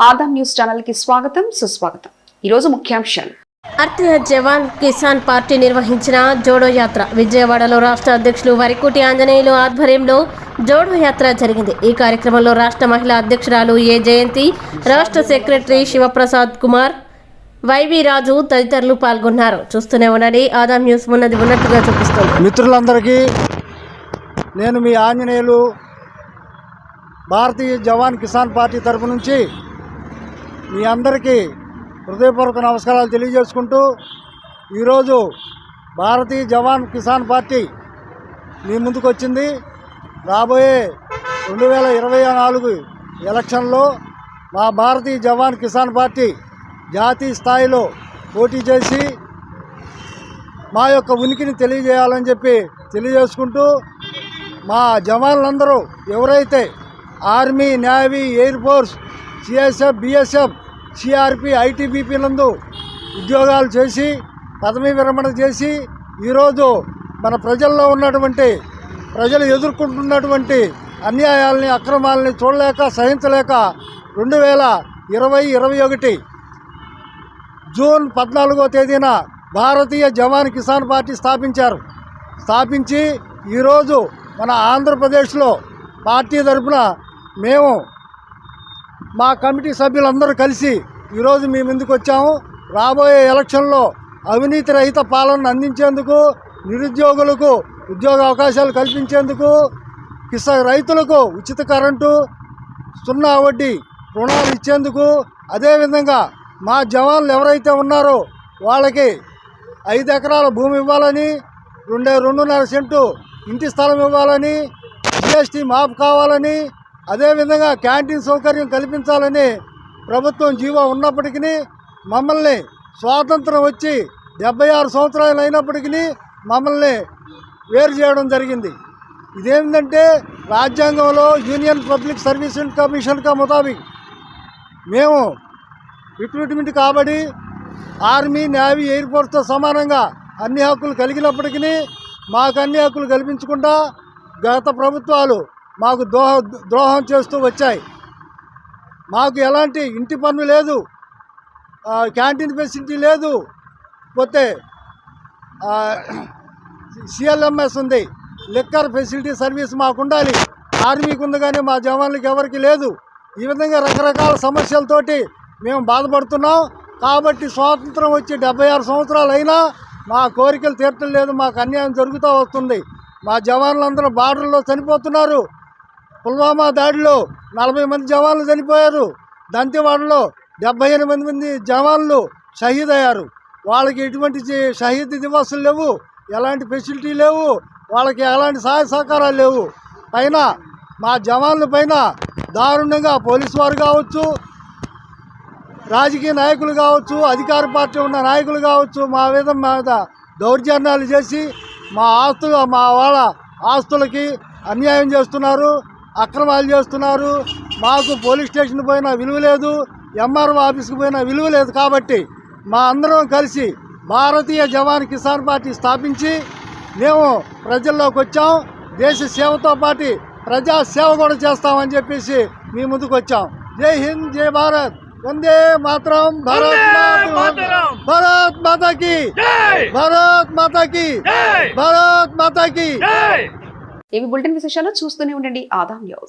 Adam news ఛానల్కి స్వాగతం సుస్వాగతం. ఈరోజు ముఖ్యాంశాలు. అర్త్ జవాన్ కిసాన్ పార్టీ నిర్వహించిన జోడో యాత్ర. విజయవాడలో రాష్ట్ర అధ్యక్షులు వరికుటి ఆంజనేయులు ఆధ్వర్యంలో జోడో యాత్ర జరిగింది. ఈ కార్యక్రమంలో రాష్ట్ర మహిళా అధ్యక్షురాలు ఏ జయంతి రాష్ట్ర సెక్రటరీ శివప్రసాద్ కుమార్ వైవి రాజు తదితరులు పాల్గొన్నారు. చూస్తూనే ఉండండి ఆదాం న్యూస్ ఉన్నది ఉన్నట్టుగా చూపిస్తుంది. మిత్రులందరికీ నేను మీ ఆంజనేయులు భారతీయ జవాన్ కిసాన్ పార్టీ తరపు నుంచి మీ అందరికీ హృదయపూర్వక నమస్కారాలు తెలియజేసుకుంటూ ఈరోజు భారతీయ జవాన్ కిసాన్ పార్టీ మీ ముందుకు వచ్చింది. రాబోయే రెండు వేల ఇరవై నాలుగు ఎలక్షన్లో మా భారతీయ జవాన్ కిసాన్ పార్టీ జాతీయ స్థాయిలో పోటీ చేసి మా యొక్క ఉనికిని తెలియజేయాలని చెప్పి తెలియజేసుకుంటూ మా జవాన్లందరూ ఎవరైతే army navy air force CSF BSF CRP ITBP నందు ఉద్యోగాలు చేసి పదవీ విరమణ చేసి ఈరోజు మన ప్రజల్లో ఉన్నటువంటి ప్రజలు ఎదుర్కొంటున్నటువంటి అన్యాయాల్ని అక్రమాలని చూడలేక సహించలేక రెండు వేల ఇరవై ఇరవై ఒకటి జూన్ పద్నాలుగో తేదీన భారతీయ జవాన్ కిసాన్ పార్టీ స్థాపించారు. స్థాపించి ఈరోజు మన ఆంధ్రప్రదేశ్లో పార్టీ తరఫున మేము మా కమిటీ సభ్యులందరూ కలిసి ఈరోజు మీ ముందుకు వచ్చాము? రాబోయే ఎలక్షన్లో అవినీతి రహిత పాలనను అందించేందుకు నిరుద్యోగులకు ఉద్యోగ అవకాశాలు కల్పించేందుకు కిస రైతులకు ఉచిత కరెంటు సున్నా వడ్డీ రుణాలు ఇచ్చేందుకు అదేవిధంగా మా జవాన్లు ఎవరైతే ఉన్నారో వాళ్ళకి ఐదు ఎకరాల భూమి ఇవ్వాలని రెండే రెండున్నర సెంటు ఇంటి స్థలం ఇవ్వాలని జిఎస్టీ మాఫ్ కావాలని అదేవిధంగా క్యాంటీన్ సౌకర్యం కల్పించాలని ప్రభుత్వం జీవో ఉన్నప్పటికీ మమ్మల్ని స్వాతంత్రం వచ్చి డెబ్బై ఆరు సంవత్సరాలు అయినప్పటికీ మమ్మల్ని వేరు చేయడం జరిగింది. ఇదేంటంటే రాజ్యాంగంలో యూనియన్ పబ్లిక్ సర్వీస్ కమిషన్గా ముతాబిక్ మేము రిక్రూట్మెంట్ కాబట్టి ఆర్మీ నేవీ ఎయిర్ ఫోర్స్తో సమానంగా అన్ని హక్కులు కలిగినప్పటికీ మాకు అన్ని హక్కులు కల్పించకుండా గత ప్రభుత్వాలు మాకు దోహ ద్రోహం చేస్తూ వచ్చాయి. మాకు ఎలాంటి ఇంటి పన్ను లేదు. క్యాంటీన్ ఫెసిలిటీ లేదు. పోతే సిఎల్ఎంఎస్ ఉంది లిక్కర్ ఫెసిలిటీ సర్వీస్ మాకు ఉండాలి ఆర్మీకి ఉంది కానీ మా జవాన్లకు ఎవరికి లేదు ఈ విధంగా రకరకాల సమస్యలతోటి మేము బాధపడుతున్నాం కాబట్టి స్వాతంత్రం వచ్చి డెబ్బై ఆరు సంవత్సరాలు అయినా మా కోరికలు తీర్చడం లేదు మాకు అన్యాయం జరుగుతూ వస్తుంది మా జవాన్లందరూ బార్డర్లో చనిపోతున్నారు పుల్వామా దాడిలో నలభై మంది జవాన్లు చనిపోయారు. దంతెవాడలో డెబ్బై ఎనిమిది మంది జవాన్లు షహీద్ అయ్యారు వాళ్ళకి ఎటువంటి షహీద్ దివాసులు లేవు ఎలాంటి ఫెసిలిటీ లేవు వాళ్ళకి ఎలాంటి సహాయ సహకారాలు లేవు. పైన మా జవాన్ల పైన దారుణంగా పోలీసు వారు కావచ్చు రాజకీయ నాయకులు కావచ్చు అధికార పార్టీ ఉన్న నాయకులు కావచ్చు మా మీద మీద దౌర్జన్యాలు చేసి మా ఆస్తులు మా వాళ్ళ ఆస్తులకి అన్యాయం చేస్తున్నారు. అక్రమాలు చేస్తున్నారు. మాకు పోలీస్ స్టేషన్ పోయినా విలువ లేదు. ఎంఆర్ఓ ఆఫీస్కి పోయినా విలువ లేదు కాబట్టి మా అందరం కలిసి భారతీయ జవాన్ కిసాన్ పార్టీ స్థాపించి మేము ప్రజల్లోకి వచ్చాం. దేశ సేవతో పాటు ప్రజా సేవ కూడా చేస్తామని చెప్పేసి మీ ముందుకు వచ్చాం. జై హింద్ జై భారత్. వందే మాత్రం భారత్ భారత్ మాతాకి భారత్ మాతాకి భారత్ మాతాకి ఇవి బులెటిన్ విశేషాలు చూస్తూనే ఉండండి. Adam news.